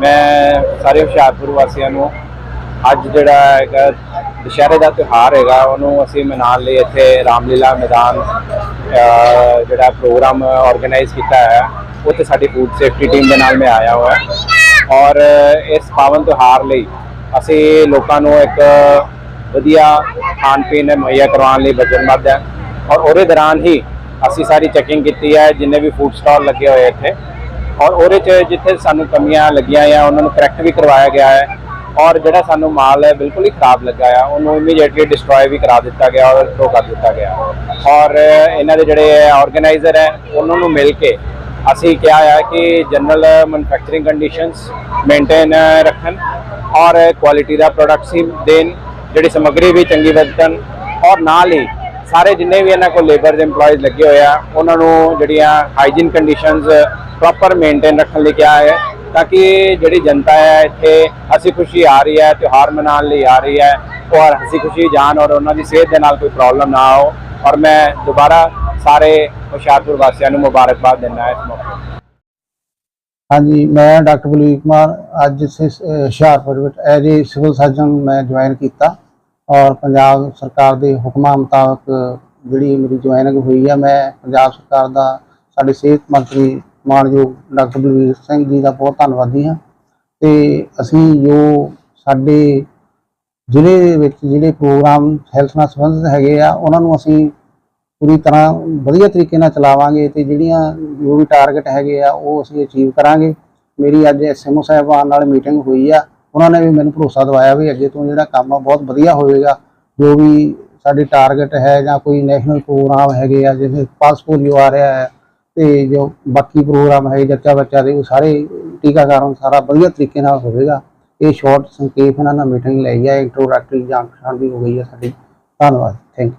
ਮੈਂ ਸਾਰੇ ਹੁਸ਼ਿਆਰਪੁਰ ਵਾਸੀਆਂ ਨੂੰ ਅੱਜ ਜਿਹੜਾ ਹੈਗਾ, ਦੁਸ਼ਹਿਰੇ ਦਾ ਤਿਉਹਾਰ ਹੈਗਾ, ਉਹਨੂੰ ਅਸੀਂ ਮਨਾਉਣ ਲਈ ਇੱਥੇ ਰਾਮਲੀਲਾ ਮੈਦਾਨ ਜਿਹੜਾ ਪ੍ਰੋਗਰਾਮ ਆਰਗੇਨਾਈਜ਼ ਕੀਤਾ ਹੈ, ਉੱਥੇ ਸਾਡੀ ਫੂਡ ਸੇਫਟੀ ਟੀਮ ਦੇ ਨਾਲ ਮੈਂ ਆਇਆ ਹੋਇਆ। ਔਰ ਇਸ ਪਾਵਨ ਤਿਉਹਾਰ ਲਈ ਅਸੀਂ ਲੋਕਾਂ ਨੂੰ ਇੱਕ ਵਧੀਆ ਖਾਣ ਪੀਣ ਮੁਹੱਈਆ ਕਰਵਾਉਣ ਲਈ ਵਚਨਬੱਧ ਹੈ। ਔਰ ਉਹਦੇ ਦੌਰਾਨ ਹੀ ਅਸੀਂ ਸਾਰੀ ਚੈਕਿੰਗ ਕੀਤੀ ਹੈ, ਜਿੰਨੇ ਵੀ ਫੂਡ ਸਟਾਲ ਲੱਗੇ ਹੋਏ ਇੱਥੇ ਔਰ ਉਹਦੇ ਚ ਜਿੱਥੇ ਸਾਨੂੰ ਕਮੀਆਂ ਲੱਗੀਆਂ ਆ, ਉਹਨਾਂ ਨੂੰ ਕਰੈਕਟ ਵੀ ਕਰਵਾਇਆ ਗਿਆ ਹੈ ਔਰ ਜਿਹੜਾ ਸਾਨੂੰ ਮਾਲ ਹੈ ਬਿਲਕੁਲ ਹੀ ਖਰਾਬ ਲੱਗਾ ਆ, ਉਹਨੂੰ ਇਮੀਡੀਏਟਲੀ ਡਿਸਟਰੋਏ ਵੀ ਕਰਾ ਦਿੱਤਾ ਗਿਆ ਔਰ ਥਰੋ ਕਰ ਦਿੱਤਾ ਗਿਆ। ਔਰ ਇਹਨਾਂ ਦੇ ਜਿਹੜੇ ਆਰਗੇਨਾਈਜ਼ਰ ਹੈ, ਉਹਨਾਂ ਨੂੰ ਮਿਲ ਕੇ ਅਸੀਂ ਕਿਹਾ ਆ ਕਿ ਜਨਰਲ ਮੈਨੂਫੈਕਚਰਿੰਗ ਕੰਡੀਸ਼ਨਸ ਮੇਨਟੇਨ ਰੱਖਣ ਔਰ ਕੁਆਲਿਟੀ ਦਾ ਪ੍ਰੋਡਕਟਸ ਹੀ ਦੇਣ, ਜਿਹੜੀ ਸਮੱਗਰੀ ਵੀ ਚੰਗੀ ਵਰਤਣ ਔਰ ਨਾਲ ਹੀ ਸਾਰੇ ਜਿੰਨੇ ਵੀ ਇਹਨਾਂ ਕੋਲ ਲੇਬਰ ਦੇ EMPLOYEES ਲੱਗੇ ਹੋਏ ਆ, ਉਹਨਾਂ ਨੂੰ ਜਿਹੜੀਆਂ ਹਾਈਜੀਨ ਕੰਡੀਸ਼ਨਸ ਪ੍ਰੋਪਰ ਮੇਨਟੇਨ ਰੱਖਣ ਲਈ ਕਿਹਾ ਹੈ, ਤਾਂ ਕਿ ਜਿਹੜੀ ਜਨਤਾ ਹੈ ਇੱਥੇ ਹਸੀ ਖੁਸ਼ੀ ਆ ਰਹੀ ਹੈ, ਤਿਉਹਾਰ ਮਨਾਉਣ ਲਈ ਆ ਰਹੀ ਹੈ ਔਰ ਹਸੀ ਖੁਸ਼ੀ ਜਾਣ ਔਰ ਉਹਨਾਂ ਦੀ ਸਿਹਤ ਦੇ ਨਾਲ ਕੋਈ ਪ੍ਰੋਬਲਮ ਨਾ ਹੋ ਔਰ ਮੈਂ ਦੁਬਾਰਾ ਸਾਰੇ ਹੁਸ਼ਿਆਰਪੁਰ ਵਾਸੀਆਂ ਨੂੰ ਮੁਬਾਰਕਬਾਦ ਦਿੰਦਾ ਇਸ ਮੌਕੇ ਹਾਂਜੀ, ਮੈਂ ਡਾਕਟਰ ਬਲਵੀਰ ਕੁਮਾਰ, ਅੱਜ ਹੁਸ਼ਿਆਰਪੁਰ ਵਿੱਚ ਐਜ਼ ਏ ਸਿਵਲ ਸਰਜਨ ਮੈਂ ਜੁਆਇਨ ਕੀਤਾ ਔਰ ਪੰਜਾਬ ਸਰਕਾਰ ਦੇ ਹੁਕਮਾਂ ਮੁਤਾਬਕ ਜਿਹੜੀ ਮੇਰੀ ਜੁਆਇਨਿੰਗ ਹੋਈ ਆ, ਮੈਂ ਪੰਜਾਬ ਸਰਕਾਰ ਦਾ, ਸਾਡੇ ਸਿਹਤ ਮੰਤਰੀ ਮਾਨਯੋਗ ਡਾਕਟਰ ਬਲਵੀਰ ਸਿੰਘ ਜੀ ਦਾ ਬਹੁਤ ਧੰਨਵਾਦੀ ਹਾਂ। ਤੇ ਅਸੀਂ ਜੋ ਸਾਡੇ ਜ਼ਿਲ੍ਹੇ ਦੇ ਵਿੱਚ ਜਿਹੜੇ ਪ੍ਰੋਗਰਾਮ ਹੈਲਥ ਨਾਲ ਸੰਬੰਧਿਤ ਹੈਗੇ ਆ, ਉਹਨਾਂ ਨੂੰ ਅਸੀਂ ਪੂਰੀ ਤਰ੍ਹਾਂ ਵਧੀਆ ਤਰੀਕੇ ਨਾਲ ਚਲਾਵਾਂਗੇ ਤੇ ਜਿਹੜੀਆਂ ਜੋ ਵੀ ਟਾਰਗੇਟ ਹੈਗੇ ਆ, ਉਹ ਅਸੀਂ ਅਚੀਵ ਕਰਾਂਗੇ। ਮੇਰੀ ਅੱਜ ਐਸਐਮਓ ਸਾਹਿਬਾਨ ਨਾਲ ਮੀਟਿੰਗ ਹੋਈ ਆ। ਉਹਨਾਂ ਨੇ ਵੀ ਮੈਨੂੰ ਭਰੋਸਾ ਦਿਵਾਇਆ ਵੀ ਅੱਗੇ ਤੋਂ ਜਿਹੜਾ ਕੰਮ ਆ, ਬਹੁਤ ਵਧੀਆ ਹੋਵੇਗਾ। ਜੋ ਵੀ ਸਾਡੇ ਟਾਰਗੇਟ ਹੈ ਜਾਂ ਕੋਈ ਨੈਸ਼ਨਲ ਪ੍ਰੋਗਰਾਮ ਹੈਗੇ ਆ, ਜਿਵੇਂ ਪਲਸ ਪੋਲੀਓ ਆ ਰਿਹਾ ਹੈ ਤੇ ਜੋ ਬਾਕੀ ਪ੍ਰੋਗਰਾਮ ਹੈ, ਜੱਚਾ ਬੱਚਾ ਦੇ, ਉਹ ਸਾਰੇ ਟੀਕਾਕਰਨ ਸਾਰਾ ਵਧੀਆ ਤਰੀਕੇ ਨਾਲ ਹੋਵੇਗਾ। ਇਹ ਸ਼ਾਰਟ ਸੰਖੇਪ ਇਹਨਾਂ ਨਾਲ ਮੀਟਿੰਗ ਲਈ ਹੈ ਇੰਟਰੋਡਕਟਰੀ ਜਾਣਕਾਰੀ ਵੀ ਹੋ ਗਈ ਹੈ ਸਾਡੀ। ਧੰਨਵਾਦ। Thank you